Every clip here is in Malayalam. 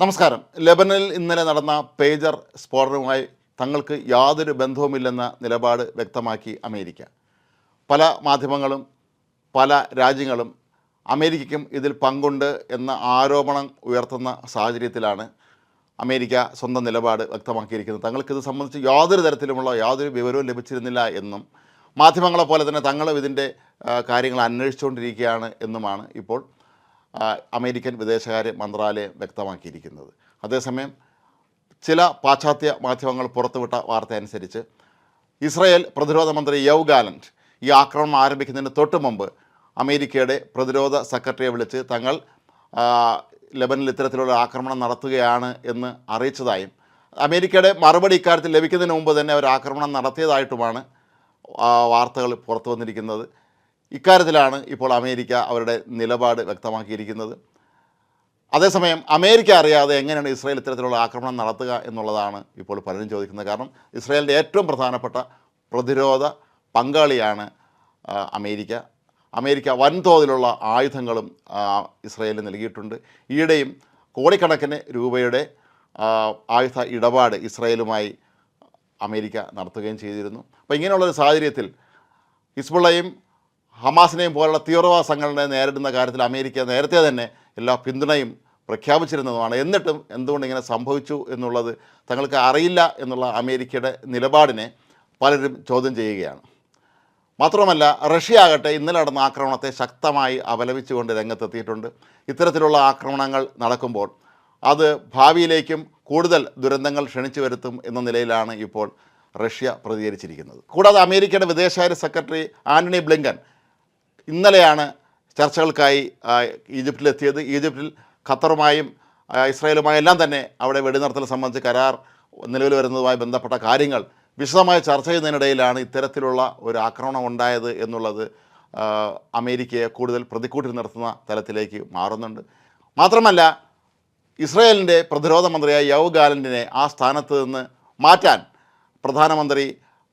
നമസ്കാരം. ലെബനനിൽ ഇന്നലെ നടന്ന പേജർ സ്ഫോടനവുമായി തങ്ങൾക്ക് യാതൊരു ബന്ധവുമില്ലെന്ന നിലപാട് വ്യക്തമാക്കി അമേരിക്ക. പല മാധ്യമങ്ങളും പല രാജ്യങ്ങളും അമേരിക്കയ്ക്കും ഇതിൽ പങ്കുണ്ട് എന്ന ആരോപണം ഉയർത്തുന്ന സാഹചര്യത്തിലാണ് അമേരിക്ക സ്വന്തം നിലപാട് വ്യക്തമാക്കിയിരിക്കുന്നത്. തങ്ങൾക്കിത് സംബന്ധിച്ച് യാതൊരു തരത്തിലുമുള്ള യാതൊരു വിവരവും ലഭിച്ചിരുന്നില്ല എന്നും മാധ്യമങ്ങളെ പോലെ തന്നെ തങ്ങളും ഇതിന്റെ കാര്യങ്ങൾ അന്വേഷിച്ചുകൊണ്ടിരിക്കുകയാണ് എന്നുമാണ് ഇപ്പോൾ അമേരിക്കൻ വിദേശകാര്യ മന്ത്രാലയം വ്യക്തമാക്കിയിരിക്കുന്നത്. അതേസമയം ചില പാശ്ചാത്യ മാധ്യമങ്ങൾ പുറത്തുവിട്ട വാർത്ത അനുസരിച്ച് ഇസ്രായേൽ പ്രതിരോധ മന്ത്രി യവ് ഗാലന്റ് ഈ ആക്രമണം ആരംഭിക്കുന്നതിന് തൊട്ട് മുമ്പ് അമേരിക്കയുടെ പ്രതിരോധ സെക്രട്ടറിയെ വിളിച്ച് തങ്ങൾ ലെബനിൽ ഇത്തരത്തിലുള്ള ആക്രമണം നടത്തുകയാണ് എന്ന് അറിയിച്ചതായും അമേരിക്കയുടെ മറുപടി ഇക്കാര്യത്തിൽ ലഭിക്കുന്നതിന് മുമ്പ് തന്നെ അവർ ആക്രമണം നടത്തിയതായിട്ടുമാണ് വാർത്തകൾ പുറത്തു വന്നിരിക്കുന്നത്. ഇക്കാര്യത്തിലാണ് ഇപ്പോൾ അമേരിക്ക അവരുടെ നിലപാട് വ്യക്തമാക്കിയിരിക്കുന്നത്. അതേസമയം അമേരിക്ക അറിയാതെ എങ്ങനെയാണ് ഇസ്രായേൽ ഇത്തരത്തിലുള്ള ആക്രമണം നടത്തുക എന്നുള്ളതാണ് ഇപ്പോൾ പലരും ചോദിക്കുന്നത്. കാരണം ഇസ്രായേലിന്റെ ഏറ്റവും പ്രധാനപ്പെട്ട പ്രതിരോധ പങ്കാളിയാണ് അമേരിക്ക. അമേരിക്ക വൻതോതിലുള്ള ആയുധങ്ങളും ഇസ്രായേലിന് നൽകിയിട്ടുണ്ട്. ഈയിടെയും കോടിക്കണക്കിന് രൂപയുടെ ആയുധ ഇടപാട് ഇസ്രായേലുമായി അമേരിക്ക നടത്തുകയും ചെയ്തിരുന്നു. അപ്പോൾ ഇങ്ങനെയുള്ളൊരു സാഹചര്യത്തിൽ ഹിസ്ബുള്ളയും ഹമാസിനെയും പോലുള്ള തീവ്രവാദ സംഘടനയെ നേരിടുന്ന കാര്യത്തിൽ അമേരിക്ക നേരത്തെ തന്നെ എല്ലാ പിന്തുണയും പ്രഖ്യാപിച്ചിരുന്നതുമാണ്. എന്നിട്ടും എന്തുകൊണ്ട് ഇങ്ങനെ സംഭവിച്ചു എന്നുള്ളത് തങ്ങൾക്ക് അറിയില്ല എന്നുള്ള അമേരിക്കയുടെ നിലപാടിനെ പലരും ചോദ്യം ചെയ്യുകയാണ്. മാത്രമല്ല റഷ്യ ആകട്ടെ ഇന്നലെ നടന്ന ആക്രമണത്തെ ശക്തമായി അപലപിച്ചുകൊണ്ട് രംഗത്തെത്തിയിട്ടുണ്ട്. ഇത്തരത്തിലുള്ള ആക്രമണങ്ങൾ നടക്കുമ്പോൾ അത് ഭാവിയിലേക്കും കൂടുതൽ ദുരന്തങ്ങൾ ക്ഷണിച്ചു വരുത്തും എന്ന നിലയിലാണ് ഇപ്പോൾ റഷ്യ പ്രതികരിച്ചിരിക്കുന്നത്. കൂടാതെ അമേരിക്കയുടെ വിദേശകാര്യ സെക്രട്ടറി ആന്റണി ബ്ലിങ്കൻ ഇന്നലെയാണ് ചർച്ചകൾക്കായി ഈജിപ്തിലെത്തിയത്. ഈജിപ്തിൽ ഖത്തറുമായും ഇസ്രായേലുമായും എല്ലാം തന്നെ അവിടെ വെടിനിർത്തൽ സംബന്ധിച്ച് കരാർ നിലവിൽ വരുന്നതുമായി ബന്ധപ്പെട്ട കാര്യങ്ങൾ വിശദമായി ചർച്ച ചെയ്യുന്നതിനിടയിലാണ് ഇത്തരത്തിലുള്ള ഒരു ആക്രമണം ഉണ്ടായത് എന്നുള്ളത് അമേരിക്കയെ കൂടുതൽ പ്രതിക്കൂട്ടിൽ നിർത്തുന്ന തലത്തിലേക്ക് മാറുന്നുണ്ട്. മാത്രമല്ല ഇസ്രായേലിന്റെ പ്രതിരോധ മന്ത്രിയായ യവ് ഗാലന്റിനെ ആ സ്ഥാനത്ത് നിന്ന് മാറ്റാൻ പ്രധാനമന്ത്രി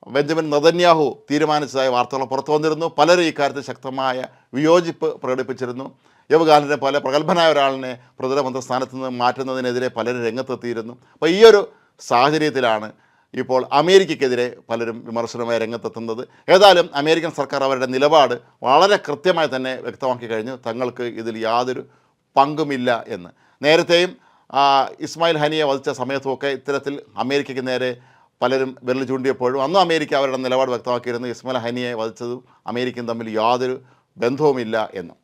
ബെഞ്ചമിൻ നദന്യാഹു തീരുമാനിച്ചതായ വാർത്തകൾ പുറത്തു വന്നിരുന്നു. പലരും ഇക്കാര്യത്തിൽ ശക്തമായ വിയോജിപ്പ് പ്രകടിപ്പിച്ചിരുന്നു. യവ് പല പ്രഗത്ഭനായ ഒരാളിനെ പ്രതിരോധ മന്ത്രി സ്ഥാനത്ത് നിന്ന് മാറ്റുന്നതിനെതിരെ പലരും രംഗത്തെത്തിയിരുന്നു. അപ്പോൾ ഈ ഒരു സാഹചര്യത്തിലാണ് ഇപ്പോൾ അമേരിക്കയ്ക്കെതിരെ പലരും വിമർശനമായി രംഗത്തെത്തുന്നത്. ഏതായാലും അമേരിക്കൻ സർക്കാർ അവരുടെ നിലപാട് വളരെ കൃത്യമായി തന്നെ വ്യക്തമാക്കി കഴിഞ്ഞു. തങ്ങൾക്ക് ഇതിൽ യാതൊരു പങ്കുമില്ല എന്ന്. നേരത്തെയും ഇസ്മായിൽ ഹനിയെ വധിച്ച സമയത്തുമൊക്കെ ഇത്തരത്തിൽ അമേരിക്കയ്ക്ക് നേരെ പലരും വിരൽ ചൂണ്ടിയപ്പോഴും അന്നും അമേരിക്ക അവരുടെ നിലപാട് വ്യക്തമാക്കിയിരുന്നു. ഇസ്മൽ ഹനിയെ വധിച്ചതും അമേരിക്കയും തമ്മിൽ യാതൊരു ബന്ധവുമില്ല എന്ന്.